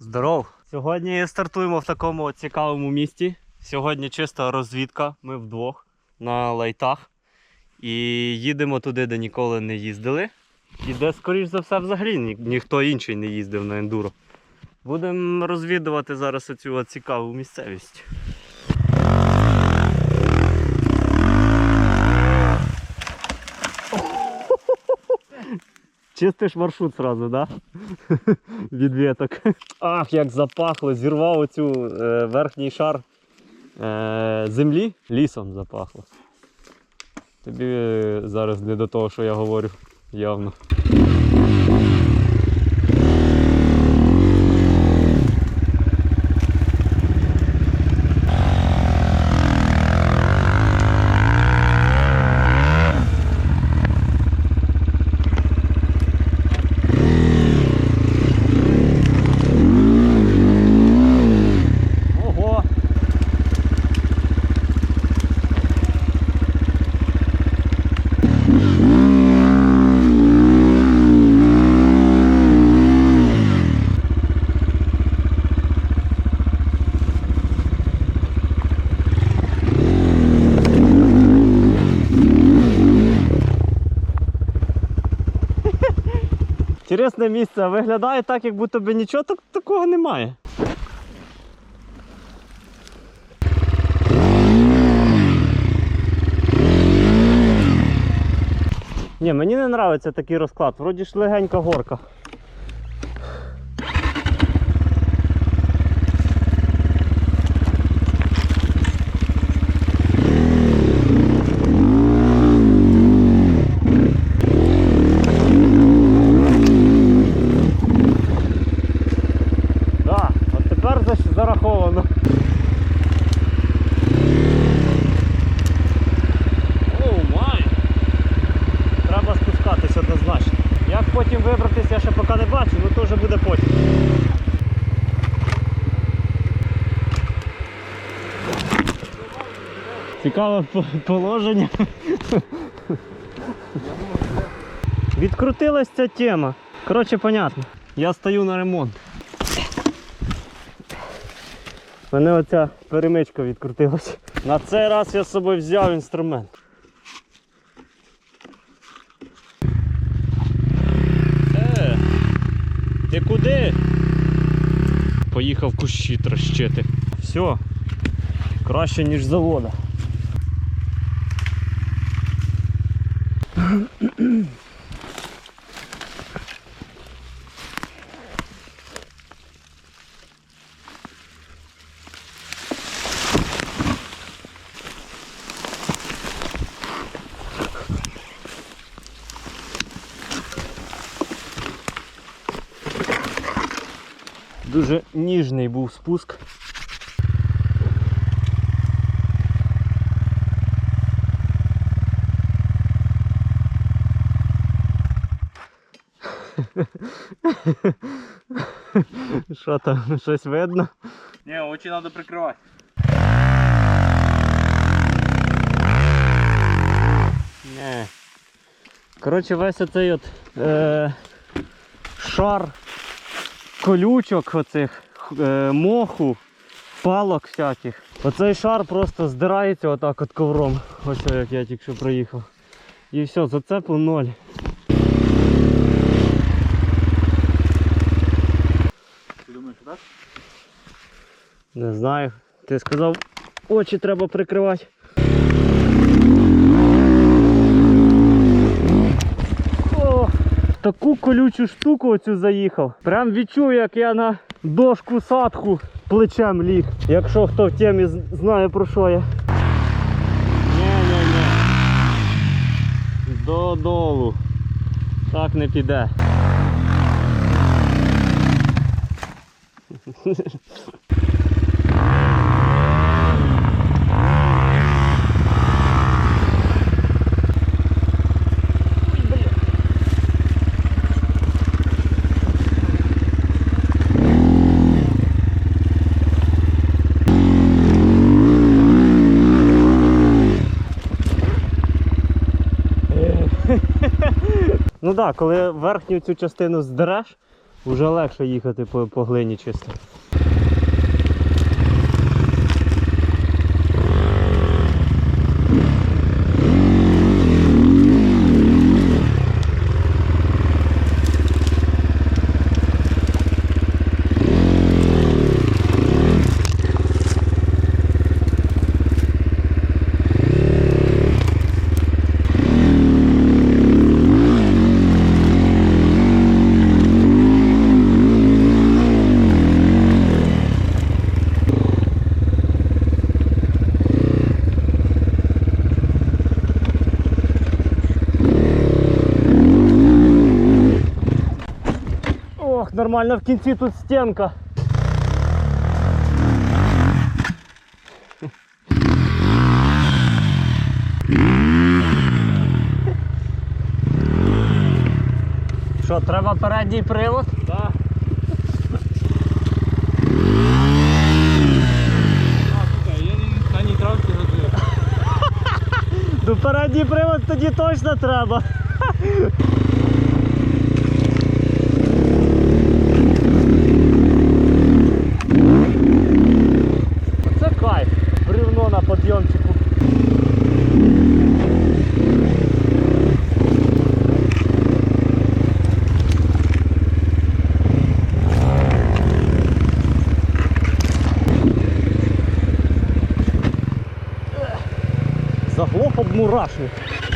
Здоров! Сьогодні стартуємо в такому цікавому місті. Сьогодні чиста розвідка, ми вдвох на лайтах. І їдемо туди, де ніколи не їздили. І де, скоріш за все, взагалі ні- ніхто інший не їздив на ендуро. Будемо розвідувати зараз оцю цікаву місцевість. Чистиш маршрут сразу, да? Від веток. Ах, як запахло, зірвав оцю е, верхній шар е, землі, лісом запахло. Тобі е, зараз не до того, що я говорю, явно. Ого! Інтересне місце, виглядає так, як будто би нічого так, такого немає. Ні, мені не подобається такий розклад. Вроді ж легенька горка. Так, от тепер за- зараховано. Оу май! Треба спускатись однозначно. Як потім вибратись, я ще поки не бачу, ну то вже буде потім. Цікаве положення. Відкрутилась ця тема. Коротше, понятно. Я стою на ремонт. У мене оця перемичка відкрутилась. На цей раз я з собою взяв інструмент. Е, ти куди? Поїхав кущі трощити. Все. Краще, ніж завода. Дуже ніжний був спуск. Що там, щось видно? Не, очень надо прикрывать. Не. Коротше, весь оцей от е, шар колючок оцих, е, моху, палок всяких. Оцей шар просто здирається отак от ковром. Ось як я тільки що проїхав. І все, зацепу ноль. Не знаю. Ти сказав, очі треба прикривати. О, таку колючу штуку оцю заїхав. Прям відчув, як я на дошку садху плечем ліг. Якщо хто в темі знає про що я. Ні-ні-ні. Додолу. Так не піде. Ну так, да, коли верхню цю частину здереш, вже легше їхати по, по глині чисто. нормально в кінці тут стінка. Що, треба передній привод? Да. А, слухай, я не- на нейтралці газую. Ну передній привод тоді точно треба. আসুন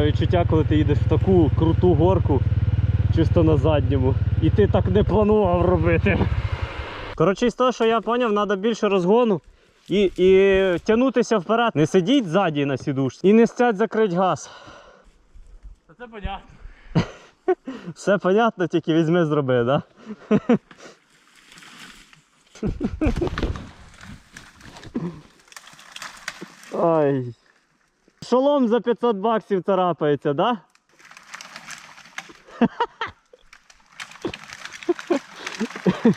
Дуже відчуття, коли ти їдеш в таку круту горку, чисто на задньому. І ти так не планував робити. Коротше, із того, що я зрозумів, треба більше розгону і, і тягнутися вперед. Не сидіть ззаді на сідушці і не стять закрити газ. Це понятно. Все понятно, тільки візьми зроби, да? Ой. Шолом за 500 баксів царапається, да?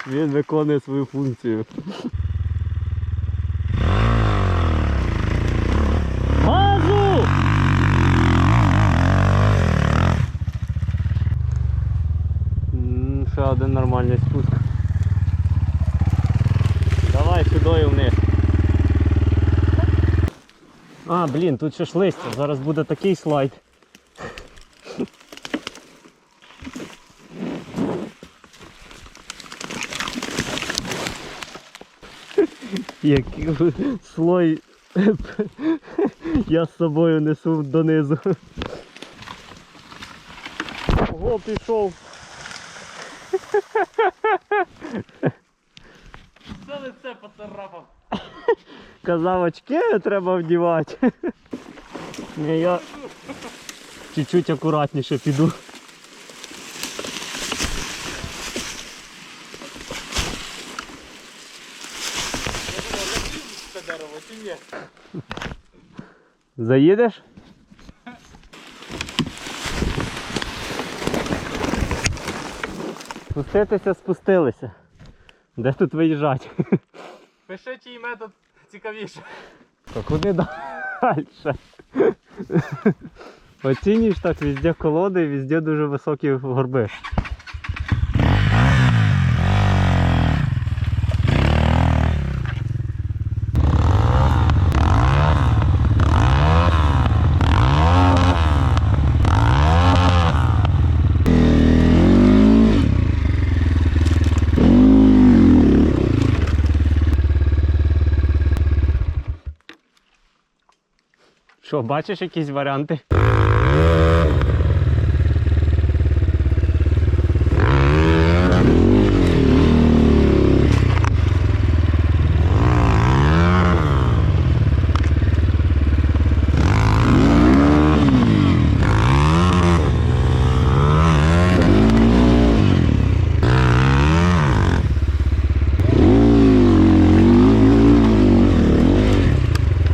Він виконує свою функцію. Газу! Ще один нормальний спуск. Давай сюди вниз. А, блін, тут ще ж листя. Зараз буде такий слайд. Який слой я з собою несу донизу. Ого, пішов. Це лице поцарапав. Казав, очки треба вдівати. Я чуть-чуть акуратніше піду. Заїдеш? Спуститися, спустилися. Де тут виїжджати? Пиши, чий метод цікавіше. То куди далі? Оцінюєш так, везде колоди, везде дуже високі горби. Що, бачиш якісь варіанти?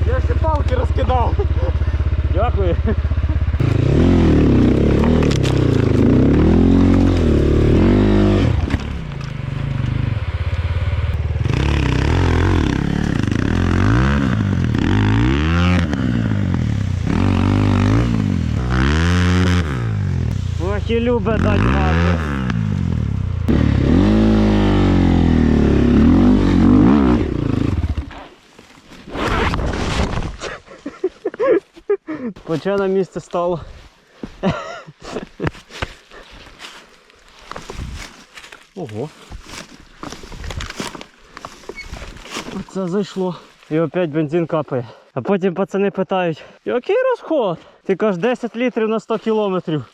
Я ще палки розкидав. Дякую. Ох і любе дать газу. Хоча на місце стало. Ого. Оце зайшло. І опять бензин капає. А потім пацани питають, який розход? Ти кажеш 10 літрів на 100 кілометрів.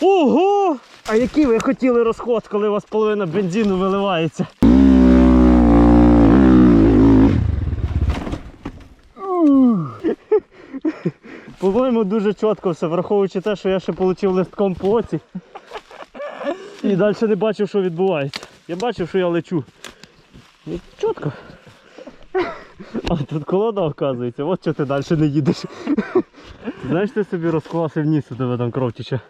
Ого! А який ви хотіли розход, коли у вас половина бензину виливається? По-моєму, дуже чітко все, враховуючи те, що я ще отримав листком по оці. І далі не бачив, що відбувається. Я бачив, що я лечу. І чітко. А тут колода, оказується, от що ти далі не їдеш. Знаєш, ти собі розкласив ніс, у тебе там кров тече.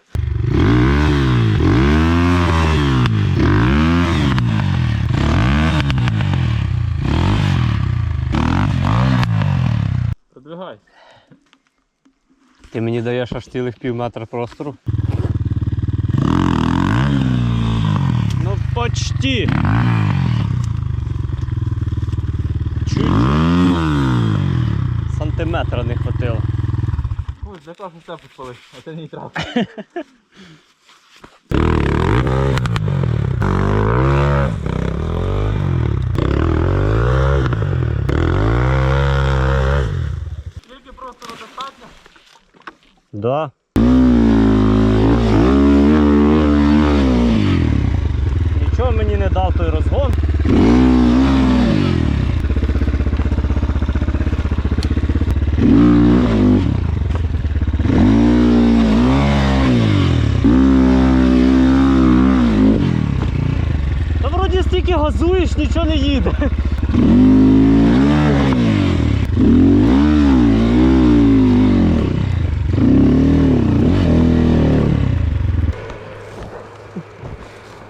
Ти мені даєш аж цілих пів метра простору. Ну почти. Чуть. Сантиметра не хватило. Ой, для того, що це підпалив, а ти не Тільки просто достатньо. Да. Нічого мені не дав той розгон. Та вроді стільки газуєш, нічого не їде.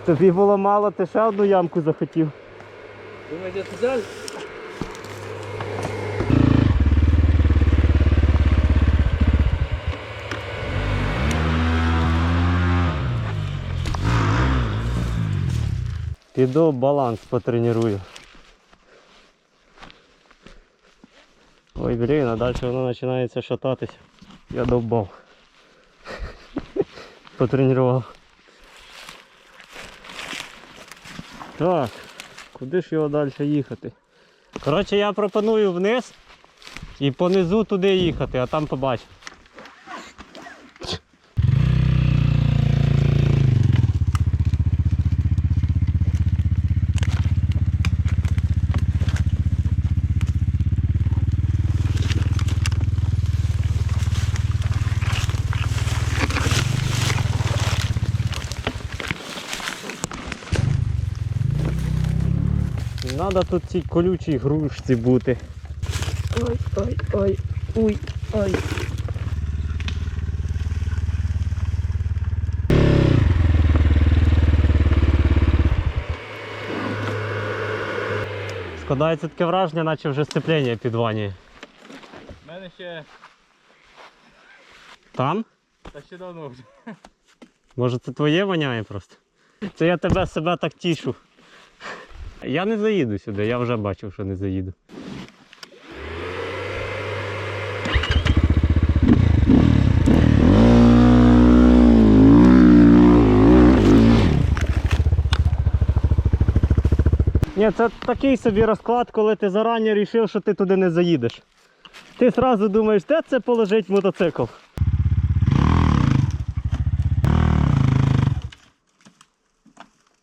Тобі було мало, ти ще одну ямку захотів. Думаєте, это Піду баланс потренірую. Ой, блін, а далі воно починається шататись. Я довбав. Потренував. Так, куди ж його далі їхати? Коротше, я пропоную вниз і понизу туди їхати, а там побачимо. Надо тут цій колючій грушці бути. Ой, ой, ой, ой, ой. Складається таке враження, наче вже сцеплення підванює. У мене ще, Там? та ще давно вже. Може це твоє воняє просто? Це я тебе себе так тішу. Я не заїду сюди, я вже бачив, що не заїду. Ні, це такий собі розклад, коли ти зарані вирішив, що ти туди не заїдеш. Ти одразу думаєш, де це положить мотоцикл?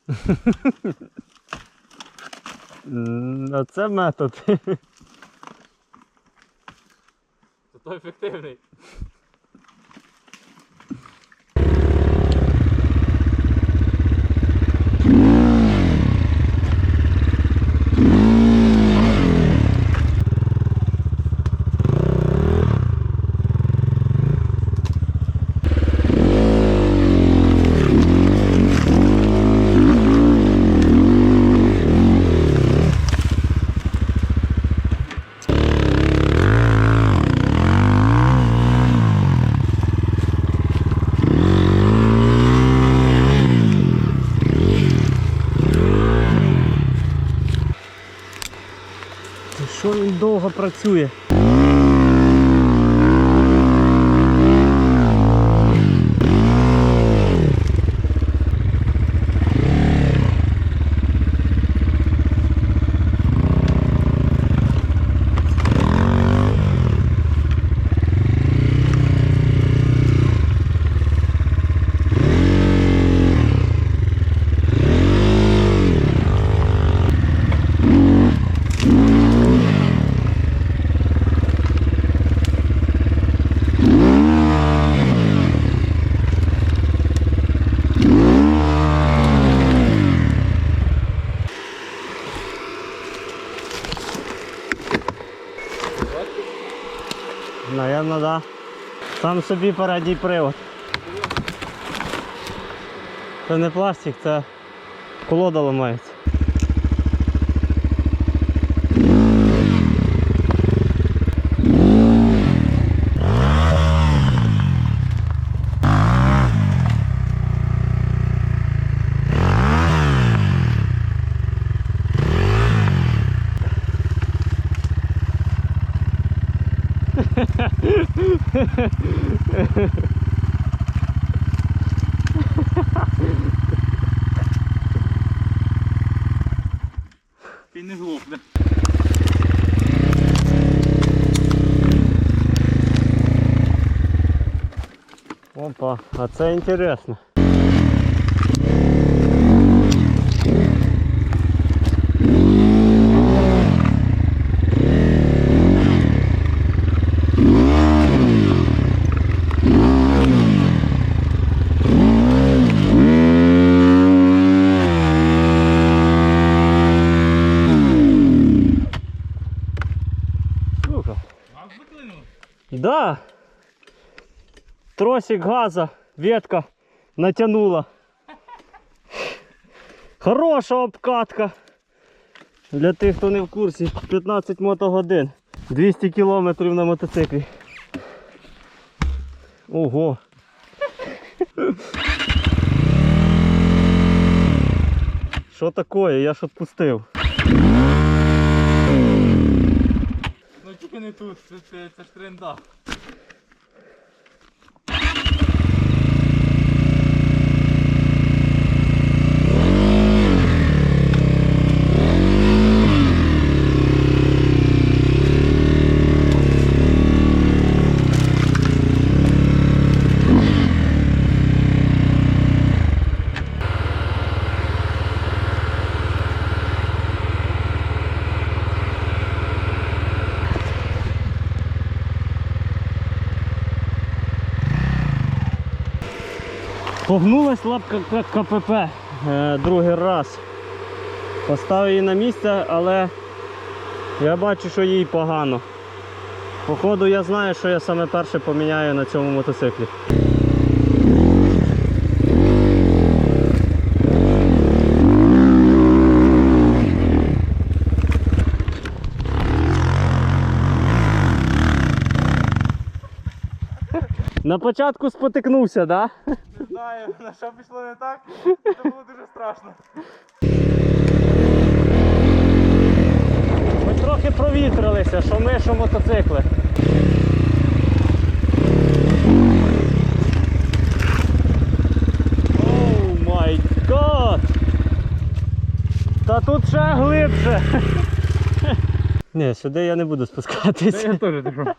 М, це метод. Зато ефективний. Що він довго працює? Наверно, да. Сам собі передній привод. Це не пластик, це колода ламається. А це інтересно. Да. Тросик газа, ветка натянула. Хороша обкатка. Для тих, хто не в курсі, 15 мотогодин. 200 кілометрів на мотоциклі. Ого. Що таке? Я ж відпустив. Ну тільки не тут, це, це, це ж тренда. Погнулась лапка КПП е, другий раз. Поставив її на місце, але я бачу, що їй погано. Походу я знаю, що я саме перше поміняю на цьому мотоциклі. На початку спотикнувся, так? Да? Знаю, на що пішло не так, це було дуже страшно. Ми трохи провітрилися, що ми, що мотоцикли. Оу май гад! Та тут ще глибше. Ні, сюди я не буду спускатись. теж так.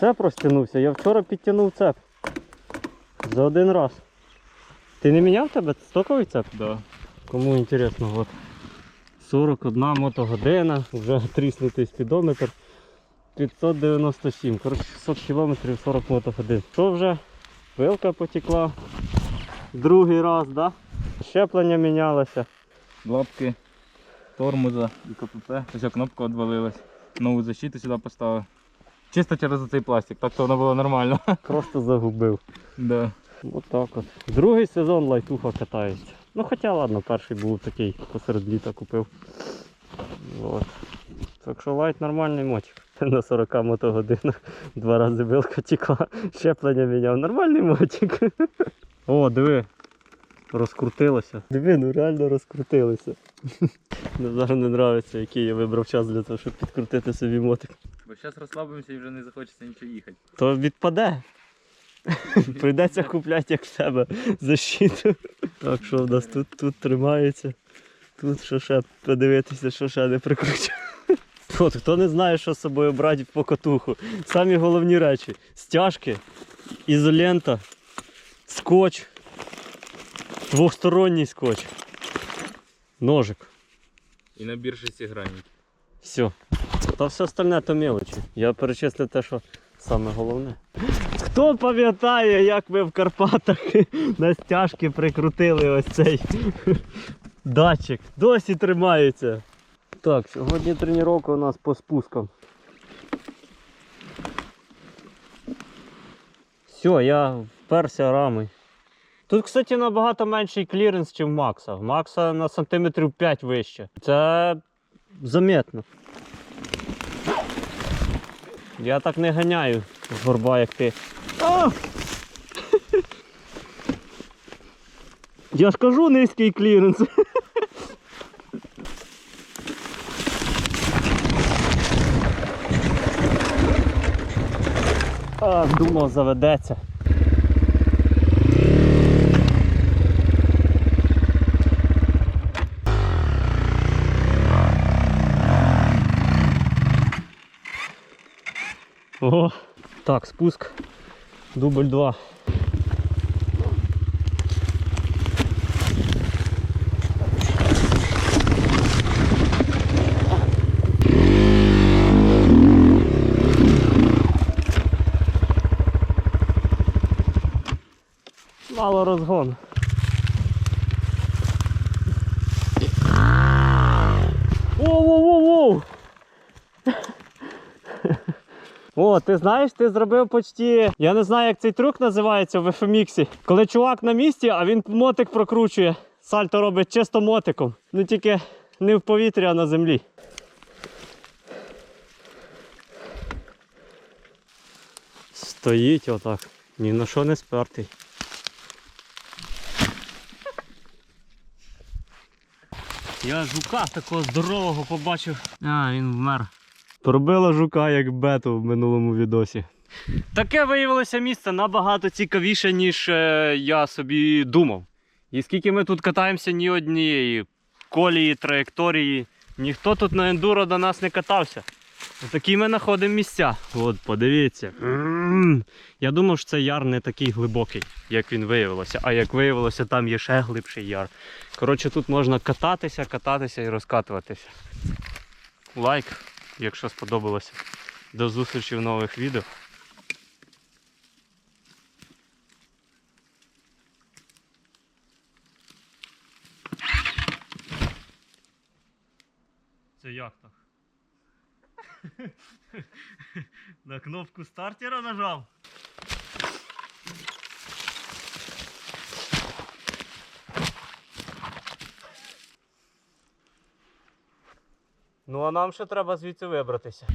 цеп розтягнувся. Я вчора підтягнув цеп. За один раз. Ти не міняв тебе стоковий цеп? Да. Кому інтересно, от 41 мотогодина, вже тріснутий спідометр. 597, коротше 600 кілометрів 40 мотогодин. То вже вилка потекла. Другий раз, да? Щеплення мінялося. Лапки, тормоза і КПП. Ось кнопка відвалилась. Нову защиту сюди поставив. Чисто через цей пластик, так то воно було нормально. Просто загубив. Да. От так от. Другий сезон лайтуха катається. Ну хоча ладно, перший був такий, посеред літа купив. От. Так що лайт нормальний мотик. На 40 мотогодинах два рази вилка тікла, щеплення міняв. Нормальний мотик. О, диви. Розкрутилося. Диви, ну реально розкрутилося. Назару не подобається, який я вибрав час для того, щоб підкрутити собі мотик. Бо зараз розслабимося і вже не захочеться нічого їхати. То відпаде. Прийдеться купляти як в себе защиту. Так що в нас тут, тут тримається. Тут що ще подивитися, що ще не прикручу. От, хто не знає, що з собою брати в покатуху. Самі головні речі: стяжки, ізолента, скотч, двохсторонній скотч, ножик. І набір шестигранник. Все. Та все остальне то мелочі. Я перечислю те, що саме головне. Хто пам'ятає, як ми в Карпатах на стяжки прикрутили ось цей датчик? Досі тримається. Так, сьогодні тренування у нас по спускам. Все, я вперся рами. Тут, кстати, набагато менший кліренс, ніж в Макса. В Макса на сантиметрів 5 вище. Це заметно. Я так не ганяю горба, як ти. Я ж кажу низький кліренс. А, думав, заведеться. О, так, спуск. Дубль 2. Мало розгон. О, ти знаєш, ти зробив почти. Я не знаю, як цей трюк називається в FMX. Коли чувак на місці, а він мотик прокручує. Сальто робить чисто мотиком. Ну тільки не в повітрі, а на землі. Стоїть отак. Ні на що не спертий. Я жука такого здорового побачив. А, він вмер. Пробила жука як бету в минулому відосі. Таке виявилося місце набагато цікавіше, ніж е, я собі думав. І скільки ми тут катаємося, ні однієї колії, траєкторії, ніхто тут на ендуро до нас не катався. Такі ми знаходимо місця. От, подивіться. М. Я думав, що це яр не такий глибокий, як він виявилося. А як виявилося, там є ще глибший яр. Коротше, тут можна кататися, кататися і розкатуватися. Лайк, якщо сподобалося. До зустрічі в нових відео. Це як так? На кнопку стартера нажав. А нам ще треба звідси вибратися.